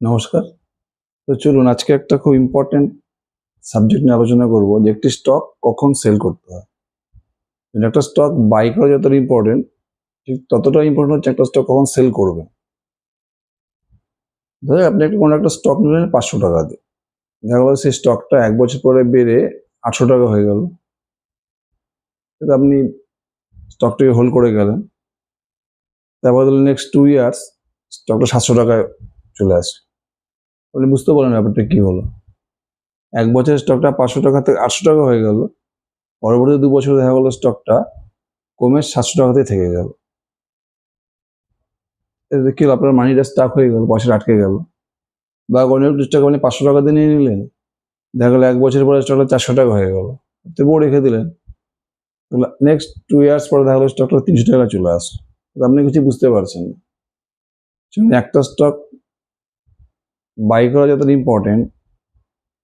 নমস্কার। তো চলুন, আজকে একটা খুব ইম্পর্টেন্ট সাবজেক্ট নিয়ে আলোচনা করব, যে একটি স্টক কখন সেল করতে হয়। একটা স্টক বাই করা যতটা ইম্পর্টেন্ট ঠিক ততটা ইম্পর্টেন্ট হচ্ছে একটা স্টক কখন সেল করবে। ধরো আপনি একটা কোনো একটা স্টক নিলেন পাঁচশো টাকা দিয়ে। দেখা গেলো সেই স্টকটা এক বছর পরে বেড়ে আটশো টাকা হয়ে গেল। কিন্তু আপনি স্টকটাকে হোল্ড করে গেলেন। তারপর ধরুন নেক্সট টু ইয়ার্স স্টকটা সাতশো টাকায় চলে আসে আপনি বুঝতে পারেন ব্যাপারটা কি হলো। এক বছরের স্টকটা পাঁচশো টাকা থেকে আটশো টাকা হয়ে গেল। পরবর্তী দু বছর দেখা গেলো স্টকটা কমে সাতশো টাকাতেই থেকে গেল। কি হলো? আপনার মানিটা স্টাক হয়ে গেল, পয়সাটা আটকে গেল। বা অনেক স্টক আপনি পাঁচশো টাকা দিয়ে নিয়ে নিলেন। দেখা গেলো এক বছর পরে স্টকটা চারশো টাকা হয়ে গেল। তবুও রেখে দিলেন। নেক্সট টু ইয়ার্স পরে দেখা গেলো স্টকটা তিনশো টাকা চলে আসলো। আপনি কিছু বুঝতে পারছেন না। একটা স্টক বাই করা যতটা ইম্পর্টেন্ট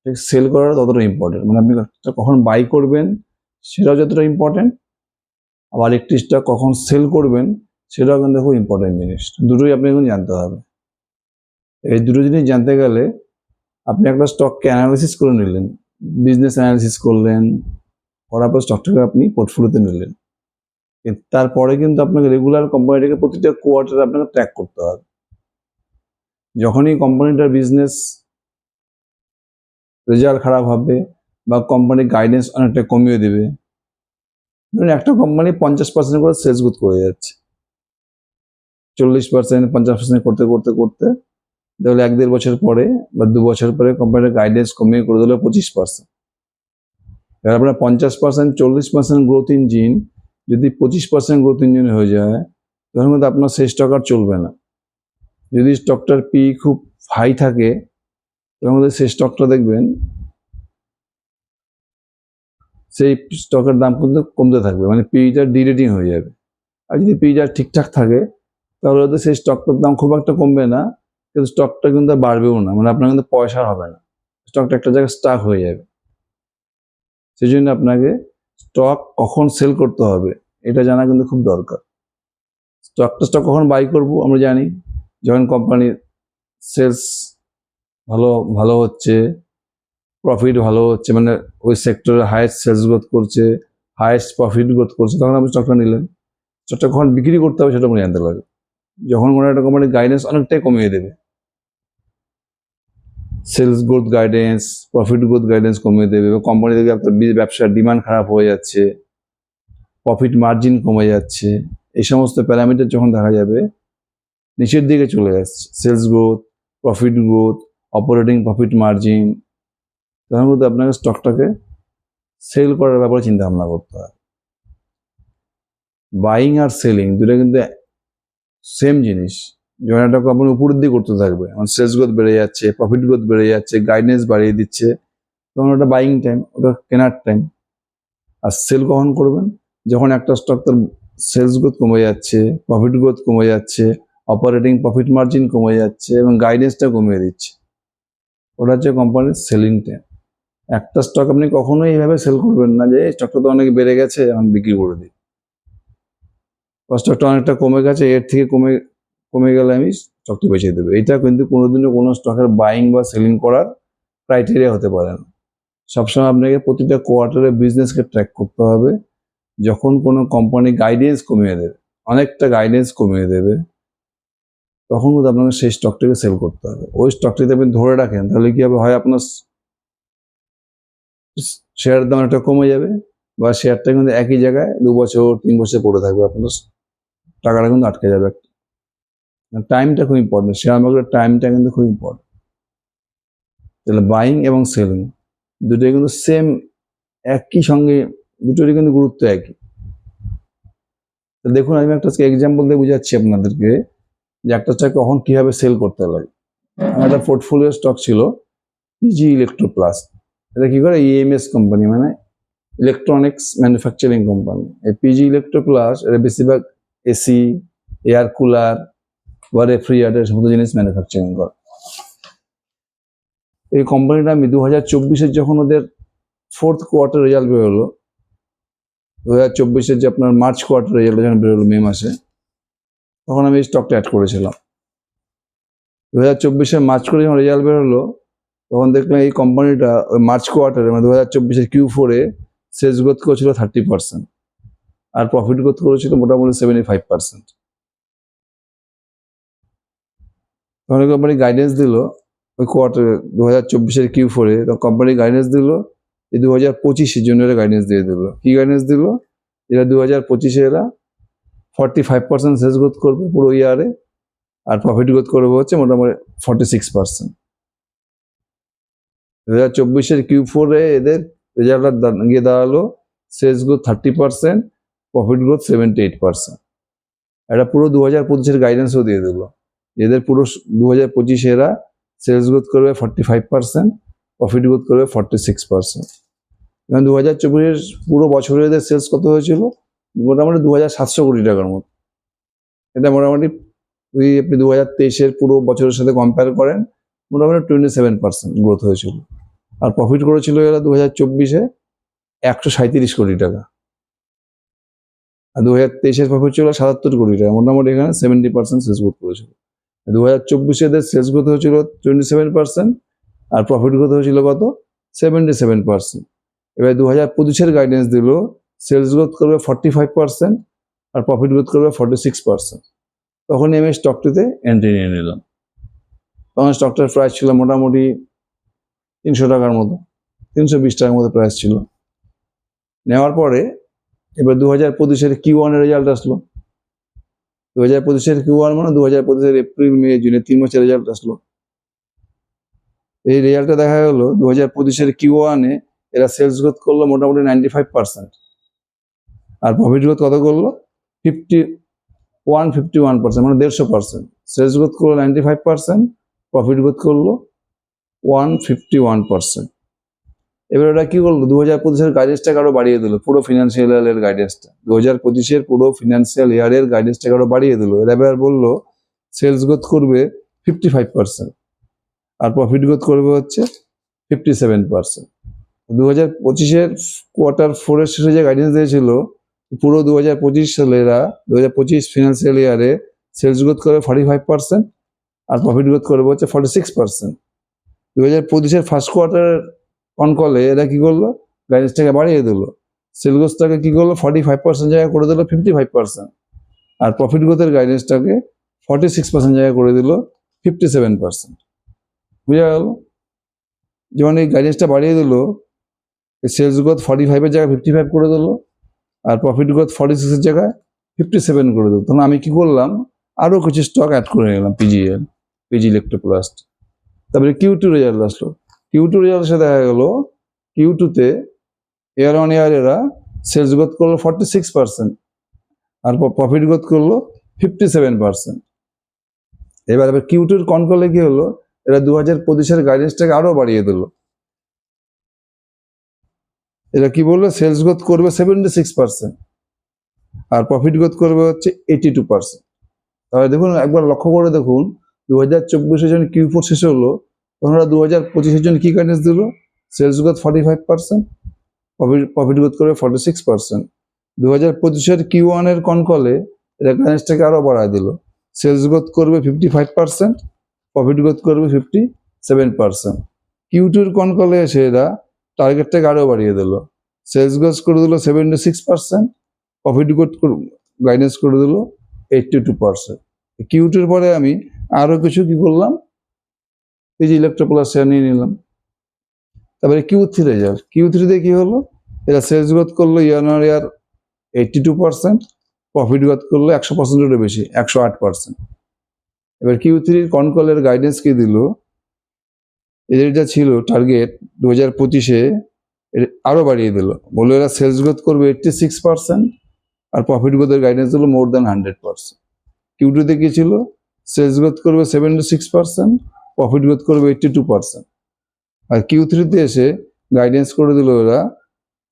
ঠিক সেল করাটা ততটা ইম্পর্টেন্ট মানে আপনি কখন বাই করবেন সেটাও যতটা ইম্পর্টেন্ট আবার একটি স্টক কখন সেল করবেন সেটাও কিন্তু খুব ইম্পর্টেন্ট জিনিস। দুটোই আপনি এখন জানতে হবে। এই দুটো জিনিস জানতে গেলে আপনি একটা স্টককে অ্যানালিসিস করে নিলেন বিজনেস অ্যানালিসিস করলেন, করার পর স্টকটাকে আপনি পোর্টফোলিওতে নিলেন। তারপরে কিন্তু আপনাকে রেগুলার কোম্পানিটাকে প্রতিটা কোয়ার্টারে আপনাকে ট্র্যাক করতে হবে। যখনই কোম্পানিটার বিজনেস রেজাল্ট খারাপ হবে বা কোম্পানির গাইডেন্স অনেকটা কমিয়ে দেবে, ধরুন একটা কোম্পানি পঞ্চাশ পার্সেন্ট করে সেলস গ্রোথ করে যাচ্ছে। চল্লিশ পার্সেন্ট পঞ্চাশ পার্সেন্ট করতে করতে করতে দেখলে এক দেড় বছর পরে বা দু বছর পরে কোম্পানির গাইডেন্স কমিয়ে করে দিল পঁচিশ পার্সেন্ট এবার আপনার পঞ্চাশ পার্সেন্ট চল্লিশ পার্সেন্ট গ্রোথ ইঞ্জিন যদি পঁচিশ পার্সেন্ট গ্রোথ ইঞ্জিন হয়ে যায় তখন কিন্তু আপনার স্টক আর চলবে না। যদি স্টকটার পি খুব হাই থাকে মধ্যে সেই স্টকটা দেখবেন, সেই স্টকের দাম কিন্তু কমতে থাকবে মানে পিটা ডিরেটিং হয়ে যাবে। আর যদি পিটা ঠিকঠাক থাকে, তাহলে হয়তো সেই স্টকটার দাম খুব একটা কমবে না, কিন্তু স্টকটা কিন্তু বাড়বেও না মানে আপনার কিন্তু পয়সা হবে না। স্টকটা একটা জায়গায় স্টাক হয়ে যাবে। সেই জন্য আপনাকে স্টক কখন সেল করতে হবে, এটা জানা কিন্তু খুব দরকার। স্টকটা স্টক কখন বাই করব, আমরা জানি। যখন কোম্পানির সেলস ভালো ভালো হচ্ছে প্রফিট ভালো হচ্ছে মানে ওই সেক্টরে হায়েস্ট সেলস গ্রোথ করছে হায়েস্ট প্রফিট গ্রোথ করছে, তখন আপনি স্টকটা নিলেন। স্টকটা কখন বিক্রি করতে হবে সেটা আপনি জানতে লাগে যখন কোনো একটা কোম্পানির গাইডেন্স অনেকটাই কমিয়ে দেবে। Sales growth guidance profit growth guidance কমিয়ে দেবে কোম্পানি থেকে আপনার ব্যবসার ডিমান্ড খারাপ হয়ে যাচ্ছে প্রফিট মার্জিন কমে যাচ্ছে, এই সমস্ত প্যারামিটার যখন দেখা যাবে নিচের দিকে চলে যাচ্ছে। Sales growth profit growth operating profit margin তখন কিন্তু আপনাকে স্টকটাকে সেল করার ব্যাপারে চিন্তা ভাবনা করতে হয়। বাইং আর সেলিং দুটো কিন্তু সেম জিনিস। যখন একটা কোম্পানি উপরের দিকে করতে থাকবে আমার সেলস গ্রোথ বেড়ে যাচ্ছে প্রফিট গ্রোথ বেড়ে যাচ্ছে গাইডেন্স বাড়িয়ে দিচ্ছে, তখন ওটা বাইং টাইম ওটা কেনার টাইম আর সেল কখন করবেন? যখন একটা স্টক তার সেলস গ্রোথ কমে যাচ্ছে প্রফিট গ্রোথ কমে যাচ্ছে অপারেটিং প্রফিট মার্জিন কমে যাচ্ছে এবং গাইডেন্সটা কমিয়ে দিচ্ছে। ওটা হচ্ছে কোম্পানির সেলিং টাইম একটা স্টক আপনি কখনোই এইভাবে সেল করবেন না যে স্টকটা তো অনেক বেড়ে গেছে, এখন বিক্রি করে দিই। স্টকটা অনেকটা কমে গেছে, এর থেকে কমে কমে গেলে আমি স্টকটা বেঁচে দেবো। এটা কিন্তু কোনোদিনও কোনো স্টকের বাইং বা সেলিং করার ক্রাইটেরিয়া হতে পারে না। সবসময় আপনাকে প্রতিটা কোয়ার্টারে বিজনেসকে ট্র্যাক করতে হবে। যখন কোনো কোম্পানি গাইডেন্স কমিয়ে দেবে, অনেকটা গাইডেন্স কমিয়ে দেবে। তখন কিন্তু আপনাকে সেই স্টকটাকে সেল করতে হবে। ওই স্টকটিতে আপনি ধরে রাখেন, তাহলে কি হবে? হয় আপনার শেয়ারের দাম একটা কমে যাবে বা শেয়ারটা কিন্তু একই জায়গায় দু বছর, তিন বছর পড়ে থাকবে। আপনার টাকাটা কিন্তু আটকে যাবে। একটা টাইমটা খুব ইম্পর্টেন্ট শেয়ার মার্কেটের টাইমটা কিন্তু খুব ইম্পর্টেন্ট তাহলে বাইং এবং সেলিং দুটোই কিন্তু সেম একই সঙ্গে, দুটোরই কিন্তু গুরুত্ব একই। দেখুন, আমি একটা এক্সাম্পল দিয়ে বুঝাচ্ছি আপনাদেরকে। যে একটা স্টক কখন কীভাবে সেল করতে লাগে আমার একটা পোর্টফোলিও স্টক ছিল পিজি ইলেকট্রো প্লাস এটা কি করে? ইএমএস কোম্পানি মানে ইলেকট্রনিক্স ম্যানুফ্যাকচারিং কোম্পানি এই পিজি ইলেকট্রো প্লাস এটা বেশিরভাগ এসি এয়ার কুলার বা রেফ্রিজারেটর সমস্ত জিনিস ম্যানুফ্যাকচারিং করে। এই কোম্পানিটা আমি দু হাজার চব্বিশের যখন ওদের ফোর্থ কোয়ার্টার রেজাল্ট বেরোলো দু হাজার চব্বিশের যে আপনার মার্চ কোয়ার্টার রেজাল্ট যখন বেরোলো মে মাসে তখন আমি এই স্টকটা অ্যাড করেছিলাম। দু হাজার চব্বিশে মার্চ করে যখন রেজাল্ট বেরোলো, তখন দেখলাম এই কোম্পানিটা ওই মার্চ কোয়ার্টারে মানে দু হাজার চব্বিশের কিউ ফোরে সেলস গ্রোথ করেছিল থার্টি পার্সেন্ট আর প্রফিট গ্রোথ করেছিল মোটামুটি সেভেন্টি ফাইভ পার্সেন্ট তখন কোম্পানি গাইডেন্স দিল, ওই কোয়ার্টার দু হাজার চব্বিশের কিউ ফোরে তখন কোম্পানি গাইডেন্স দিল এই দু হাজার পঁচিশের জন্য এরা গাইডেন্স দিয়ে দিল। কি গাইডেন্স দিল? এরা দু হাজার পঁচিশে এরা forty five percent sales growth করবে পুরো ইয়ারে আর প্রফিট গ্রোথ করবে হচ্ছে মোটামুটি ফর্টি সিক্স পার্সেন্ট দু হাজার চব্বিশের কিউ ফোরে এদের রেজাল্টটা গিয়ে দাঁড়াল sales growth thirty percent profit growth seventy eight percent এটা পুরো দু হাজার পঁচিশের গাইডেন্সও দিয়ে দিল। এদের পুরো দু হাজার পঁচিশে এরা সেলস গ্রোথ করবে forty five percent profit growth করবে ফর্টি সিক্স পার্সেন্ট এবং দু হাজার চব্বিশের পুরো বছরে এদের সেলস কত হয়েছিল? মোটামুটি দু হাজার সাতশো কোটি টাকার মতো। এটা মোটামুটি ওই আপনি দু হাজার তেইশের পুরো বছরের সাথে কম্পেয়ার করেন, মোটামুটি টোয়েন্টি সেভেন পার্সেন্ট গ্রোথ হয়েছিল। আর প্রফিট করেছিল এরা দু হাজার চব্বিশে একশো সাঁত্রিশ কোটি টাকা। আর দু হাজার তেইশের প্রফিট ছিল সাতাত্তর কোটি টাকা, মোটামুটি এখানে সেভেন্টি পার্সেন্ট সেলস গ্রোথ করেছিল। দু হাজার চব্বিশে এদের সেলস গ্রোথ হয়েছিল টোয়েন্টি সেভেন পার্সেন্ট আর প্রফিট গ্রোথ হয়েছিল কত? সেভেন্টি সেভেন পার্সেন্ট এবার দু হাজার পঁচিশের গাইডেন্স দিল সেলস গ্রোথ করবে ফর্টি ফাইভ পার্সেন্ট আর প্রফিট গ্রোথ করবে ফর্টি সিক্স পার্সেন্ট তখনই আমি স্টকটিতে এন্ট্রি নিয়ে নিলাম। তখন স্টকটার প্রাইস ছিল মোটামুটি তিনশো টাকার মতো, তিনশো বিশ টাকার মতো প্রাইস ছিল। নেওয়ার পরে এবার দু হাজার পঁচিশের কিউ ওয়ানের রেজাল্ট আসলো। দু হাজার পঁচিশের কিউ ওয়ান মানে দু হাজার পঁচিশের এপ্রিল মে জুনে তিন মাসের রেজাল্ট আসলো। এই রেজাল্টটা দেখা গেলো দু হাজার পঁচিশের কিউ ওয়ানে এরা সেলস গ্রোথ করল মোটামুটি নাইনটি ফাইভ পার্সেন্ট আর প্রফিট গ্রোথ কত করল? Fifty one fifty one percent মানে দেড়শো পার্সেন্ট সেলস গ্রোথ করল ninety five percent profit growth করল ওয়ান ফিফটি ওয়ান পার্সেন্ট এবার ওটা কি করল? দু হাজার পঁচিশের গাইডেন্সটাকে আরও বাড়িয়ে দিল, পুরো ফিনান্সিয়াল ইয়ারের গাইডেন্সটা দু হাজার পঁচিশের পুরো ফিনান্সিয়াল ইয়ারের গাইডেন্সটাকে আরও বাড়িয়ে দিল। এরা এবার বলল সেলস গ্রোথ করবে ফিফটি ফাইভ পার্সেন্ট আর প্রফিট গ্রোথ করবে হচ্ছে ফিফটি সেভেন পার্সেন্ট দু হাজার পঁচিশের কোয়ার্টার ফোরের শেষে যে গাইডেন্স দিয়েছিল পুরো দু হাজার পঁচিশ সালে এরা দু হাজার পঁচিশ ফিনান্সিয়াল ইয়ারে সেলস গ্রোথ করবে ফর্টি ফাইভ পার্সেন্ট আর প্রফিট গ্রোথ করবে হচ্ছে ফর্টি সিক্স পার্সেন্ট দু হাজার পঁচিশের ফার্স্ট কোয়ার্টার অন কলে এরা কী করল? গাইডেন্সটাকে বাড়িয়ে দিলো। সেল গ্রোথটাকে কি করল? ফর্টি ফাইভ পার্সেন্ট জায়গায় করে দিলো ফিফটি ফাইভ পার্সেন্ট আর প্রফিট গ্রোথের গাইডেন্সটাকে ফর্টি সিক্স পার্সেন্ট জায়গায় করে দিল ফিফটি সেভেন পার্সেন্ট বুঝা গেল? যেমন এই গাইডেন্সটা বাড়িয়ে দিল সেলস গ্রোথ ফর্টি ফাইভের জায়গায় ফিফটি ফাইভ করে দিলো। আর প্রফিট গ্রোথ ফর্টি সিক্সের জায়গায় ফিফটি সেভেন করে দিল। তখন আমি কি করলাম? আরও কিছু স্টক অ্যাড করে নিলাম পিজিএল পিজি ইলেকট্রোপ্লাস্ট তারপরে কিউ টু রেজাল্ট আসলো। কিউ টু রেজাল্ট সাথে দেখা গেলো কিউ টুতে ইয়ার অন ইয়ার এরা সেলস গ্রোথ করল ফর্টি সিক্স পার্সেন্ট আর প্রফিট গ্রোথ করল ফিফটি সেভেন পার্সেন্ট এবার এবার কিউ টুর কনকলে কি হলো? এরা দু হাজার পঁচিশের গাইডেন্সটাকে আরও বাড়িয়ে দিল। এরা কি বলল? সেলস গ্রোথ করবে সেভেন্টি সিক্স পার্সেন্ট আর প্রফিট গ্রোথ করবে হচ্ছে এইটি টু পার্সেন্ট তাহলে দেখুন, একবার লক্ষ্য করে দেখুন দু হাজার চব্বিশে যখন কিউ ফোর শেষ হলো, তখন ওরা দু হাজার পঁচিশের জন্য কী গাইডেন্স দিল? Sales growth forty five percent profit profit growth করবে ফর্টি সিক্স পার্সেন্ট দু হাজার পঁচিশের কিউ ওয়ানের কনকলে এরা গাইডেন্সটাকে আরও বাড়ায় দিল। সেলস গ্রোথ করবে fifty five percent profit growth করবে ফিফটি সেভেন পার্সেন্ট কিউ টুর কনকলে এসে এরা টার্গেটটাকে আরও বাড়িয়ে দিল। সেলস গ্রোথ করে দিল seventy six percent profit growth guidance করে দিল এইটটি টু পার্সেন্ট কিউ টুর পরে আমি আরও কিছু কি করলাম? এই যে ইলেকট্রোপ্লাস শেয়ার নিয়ে নিলাম। তারপরে কিউ থ্রি রেজাল্ট কিউ থ্রিতে কী হলো? এরা সেলস গ্রোথ করল year year eighty two percent profit growth করল একশো পার্সেন্টেরও বেশি, একশো আট পার্সেন্ট এবার কিউ থ্রির কনকলের গাইডেন্স কী দিল? এদের যা ছিল টার্গেট দু হাজার পঁচিশে আরও বাড়িয়ে দিল। বলল এরা সেলস গ্রোথ করবে এইটটি সিক্স পার্সেন্ট আর প্রফিট গ্রোথের গাইডেন্স দিল more than hundred percent Q টুতে কি ছিল? সেলস গ্রোথ করবে seventy six percent profit growth করবে এইটটি টু পার্সেন্ট আর কিউ থ্রিতে এসে গাইডেন্স করে দিল ওরা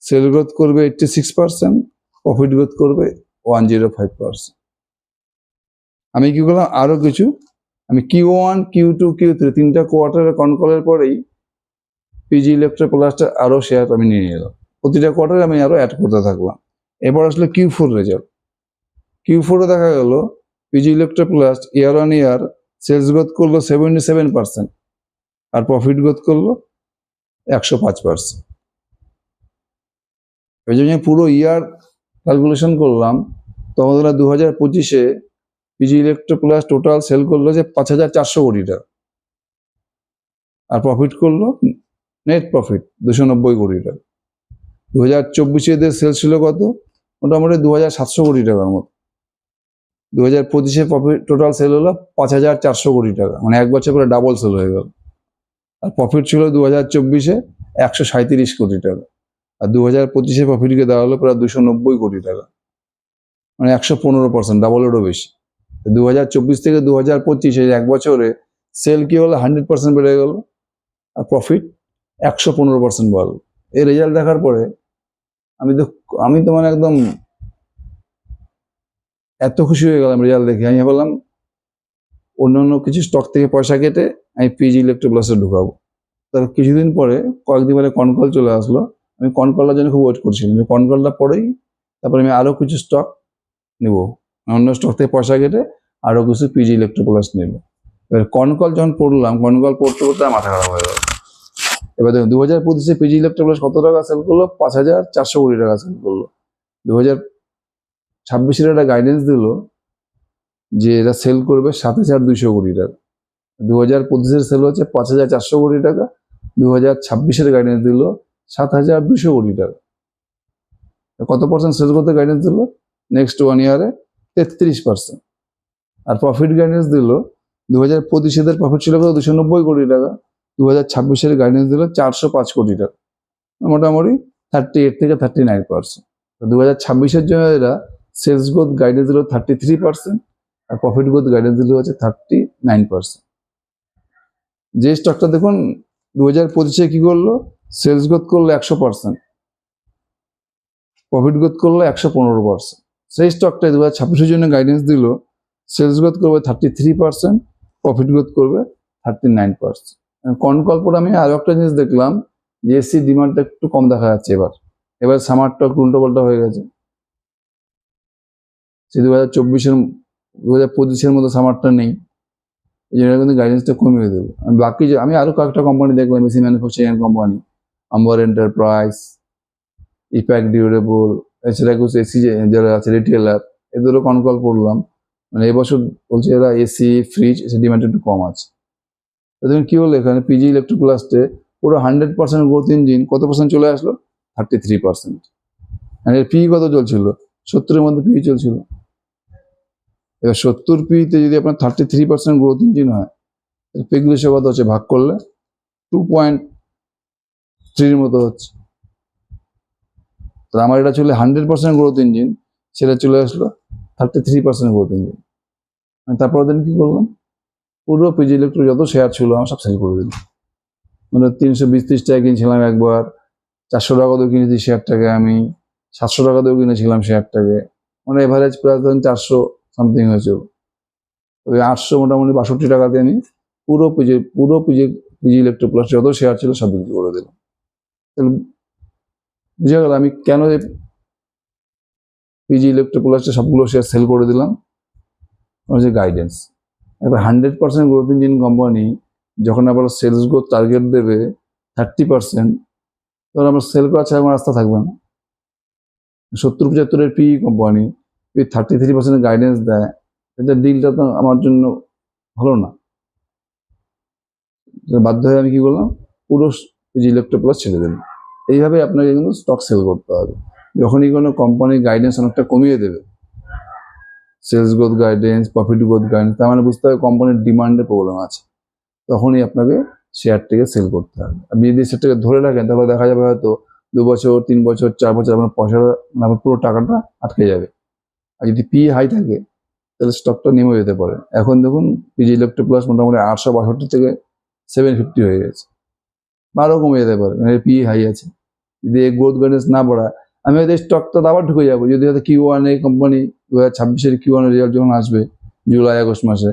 সেল গ্রোথ করবে eighty six percent profit growth করবে ওয়ান জিরো ফাইভ পার্সেন্ট আমি কি করলাম? আরও কিছু আমি Q one Q two Q three তিনটা কোয়ার্টারের কনকলের পরেই পিজি ইলেকট্রো প্লাসটা আরও শেয়ার আমি নিয়ে নিলাম। প্রতিটা কোয়ার্টারে আমি আরও অ্যাড করতে থাকলাম। এবার আসলে কিউ ফোর রেজাল্ট কিউ ফোরে দেখা গেল PG electro plus year on year sales growth করল সেভেন্টি সেভেন পার্সেন্ট আর প্রফিট গ্রোথ করল একশো পাঁচ পার্সেন্ট ওই জন্য পুরো ইয়ার ক্যালকুলেশন করলাম। তখন দু হাজার পঁচিশে PG electro plus total sale করল যে পাঁচ হাজার চারশো কোটি টাকা আর প্রফিট করল নেট প্রফিট দুশো নব্বই কোটি টাকা দু হাজার চব্বিশে এদের সেলস ছিল কত? মোটামুটি দু হাজার সাতশো কোটি টাকার মতো। দু হাজার পঁচিশে প্রফিট টোটাল সেল হলো পাঁচ হাজার চারশো কোটি টাকা। মানে এক বছর পরে ডাবল সেল হয়ে গেল। আর প্রফিট ছিল দু হাজার চব্বিশে একশো সাঁত্রিশ কোটি টাকা। আর দু হাজার পঁচিশে প্রফিটকে দেওয়া হলো প্রায় দুশো নব্বই কোটি টাকা। মানে একশো পনেরো পার্সেন্ট ডাবলেরও বেশি। দু হাজার চব্বিশ থেকে দু হাজার পঁচিশ, এই এক বছরে সেল কি হলো? হান্ড্রেড পার্সেন্ট বেড়ে গেল আর প্রফিট একশো পনেরো পার্সেন্ট বাড়লো। এই রেজাল্ট দেখার পরে আমি তো আমি তো মানে একদম এত খুশি হয়ে গেলাম রেজাল্ট দেখে। আমি ভাবলাম অন্যান্য কিছু স্টক থেকে পয়সা কেটে আমি পিজি ইলেকট্রোপ্লাসে ঢুকাবো। তার কিছুদিন পরে কয়েকদিন পরে কনকল চলে আসলো। আমি কনকলটার জন্য খুব ওয়েট করছিলাম। কনকলটা পরেই তারপরে আমি আরও কিছু স্টক নিব। অন্য স্টক থেকে পয়সা কেটে আরও কিছু পিজি ইলেকট্রোপ্লাস নেব এবার কনকল যখন পড়লাম, কনকল পড়তে পড়তে মাথা খারাপ হয়ে গেল। এবার দেখুন দু হাজার পঁচিশে পিজি ইলেকট্রোপ্লাস কত টাকা সেল করল? পাঁচ হাজার চারশো কোটি টাকা সেল করল। দু হাজার ছাব্বিশের একটা গাইডেন্স দিল যে এরা সেল করবে সাত হাজার দুইশো কোটি টাকা। দু হাজার পঁচিশের সেল হচ্ছে পাঁচ হাজার চারশো কোটি টাকা। দু হাজার ছাব্বিশের গাইডেন্স দিল সাত হাজার দুশো কোটি টাকা। কত পার্সেন্ট সেল করতে গাইডেন্স দিল? নেক্সট ওয়ান ইয়ারে তেত্রিশ পার্সেন্ট আর প্রফিট গাইডেন্স দিল দু হাজার পঁচিশেদের প্রফিট ছিল দুশো নব্বই কোটি টাকা। দু হাজার ছাব্বিশের গাইডেন্স দিল চারশো পাঁচ কোটি টাকা। মোটামুটি থার্টি এইট থেকে থার্টি নাইন পার্সেন্ট দু হাজার ছাব্বিশের জন্য এরা সেলস গ্রোথ গাইডেন্স দিল থার্টি থ্রি পার্সেন্ট আর প্রফিট গ্রোথ গাইডেন্স দিল হচ্ছে থার্টি নাইন পার্সেন্ট যে স্টকটা দেখুন দু হাজার পঁচিশে কি করল? সেলস গ্রোথ করল একশো পার্সেন্ট প্রফিট গ্রোথ করল একশো পনেরো পার্সেন্ট সেই স্টকটা দু হাজার ছাব্বিশের জন্য গাইডেন্স দিল সেলস গ্রোথ করবে thirty three percent profit growth করবে থার্টি নাইন পার্সেন্ট পরে আমি আরও একটা জিনিস দেখলাম, যে এসি ডিমান্ডটা একটু কম দেখা যাচ্ছে এবার। এবার সামারটা উল্টো পাল্টা হয়ে গেছে। সে দু হাজার চব্বিশের দু হাজার পঁচিশের মতো সামারটা নেই। এই জন্য কিন্তু গাইডেন্সটা কমিয়ে দেবো। আমি বাকি যে, আমি আরও কয়েকটা কোম্পানি দেখলাম AC manufacturing company Amber Enterprise EPACK durable এছাড়া কিছু এসি যারা আছে রিটেলার এদেরও কনকল করলাম। মানে এবছর বলছে এরা এসি ফ্রিজ এসে ডিমান্ড একটু কম আছে। দেখুন কি হলো এখানে? পিজি ইলেকট্রোপ্লাস্টে পুরো হান্ড্রেড পার্সেন্ট গ্রোথ ইঞ্জিন কত পার্সেন্ট চলে আসলো? থার্টি থ্রি পার্সেন্ট আর এর পি কত চলছিল? সত্তরের মধ্যে পি চলছিল। এবার সত্তর পিতে যদি আপনার thirty three percent growth engine হয় পিগুলো সে কত হচ্ছে? ভাগ করলে টু পয়েন্ট থ্রির মতো হচ্ছে। তো আমার এটা চলে হান্ড্রেড পার্সেন্ট গ্রোথ ইঞ্জিন সেটা চলে আসলো thirty three percent growth engine আমি তারপর দিন কী করলাম? পুরো পিজি ইলেকট্রিক যত শেয়ার ছিল আমার সব সেল করে দিলাম মানে তিনশো বিশ ত্রিশ টাকা কিনছিলাম একবার, চারশো টাকা দিয়েও কিনেছি শেয়ারটাকে আমি, সাতশো টাকা দিয়েও কিনেছিলাম শেয়ারটাকে মানে এভারেজ প্রায় ধরেন চারশো সামথিং হয়েছিল। ওই আটশো মোটামুটি বাষট্টি টাকাতে আমি পুরো পিজি পুরো পিজি পিজি ইলেকট্রিক প্লাস যত শেয়ার ছিল সব বিক্রি করে দিলাম। বুঝে গেল, আমি কেন পিজি ইলেকট্রিক প্লাসটা সবগুলো শেয়ার সেল করে দিলাম? আমার যে গাইডেন্স এবার hundred percent growth engine company যখন আবার সেলস গ্রোথ টার্গেট দেবে থার্টি পার্সেন্ট তখন আমার সেল করা ছাড়া আমার রাস্তা থাকবে না। সত্তর পঁচাত্তরের পি কোম্পানি যদি থার্টি থ্রি পার্সেন্ট গাইডেন্স দেয় এটা ডিলটা তো আমার জন্য ভালো না। বাধ্য হয়ে আমি কি করলাম? পুরো ইলেকট্রো প্লাস ছেড়ে দিলাম। এইভাবে আপনাকে কিন্তু স্টক সেল করতে হবে। যখনই কোনো কোম্পানির গাইডেন্স অনেকটা কমিয়ে দেবে sales growth guidance profit growth guidance তার মানে বুঝতে হবে কোম্পানির ডিমান্ডের প্রবলেম আছে। তখনই আপনাকে শেয়ারটিকে সেল করতে হবে। আপনি যদি শেয়ারটাকে ধরে রাখেন, তাহলে দেখা যাবে হয়তো দু বছর, তিন বছর, চার বছর আপনার পয়সা, আপনার পুরো টাকাটা আটকে যাবে। আর যদি পি হাই থাকে, তাহলে স্টকটা নেমে যেতে পারে। এখন দেখুন পিজি ইলেকট্রো প্লাস মোটামুটি আটশো বাষট্টি থেকে সেভেন ফিফটি হয়ে গেছে। বা আরও কমে যেতে পারে মানে পি হাই আছে। যদি গ্রোথ গাইডেন্স না পড়া আমি হয়তো স্টকটা আবার ঢুকে যাব। যদি হয়তো কিউ ওয়ান এই কোম্পানি দু হাজার ছাব্বিশের কিউ ওয়ানের রেজাল্ট যখন আসবে জুলাই আগস্ট মাসে,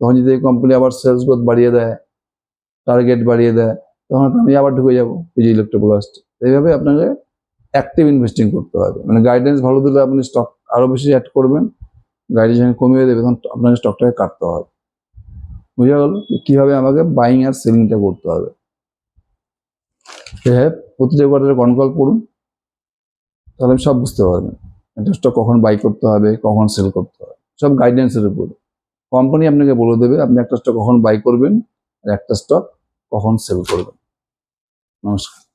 তখন যদি এই কোম্পানি আবার সেলস গ্রোথ বাড়িয়ে দেয় টার্গেট বাড়িয়ে দেয়, তখন আমি আবার ঢুকে যাব পিজি ইলেকট্রোপ্লাস্ট এইভাবে আপনাকে অ্যাক্টিভ ইনভেস্টিং করতে হবে। মানে গাইডেন্স ভালো দিলে আপনি স্টক আরও বেশি অ্যাড করবেন গাইডেন্স কমিয়ে দেবে, তখন আপনাকে স্টকটাকে কাটতে হবে। বোঝা গেল? কীভাবে আমাকে বাইং আর সেলিংটা করতে হবে। হ্যাঁ প্রতিটা কোয়ার্টারে কনকল করুন তাহলে সব বুঝতে পারবেন। স্টক কখন বাই করতে হবে, কখন সেল করতে হবে। সব গাইডেন্সের উপর। কোম্পানি আপনাকে বলে দেবে, আপনি একটা স্টক কখন বাই করবেন, আর একটা স্টক কখন সেল করবেন। নমস্কার।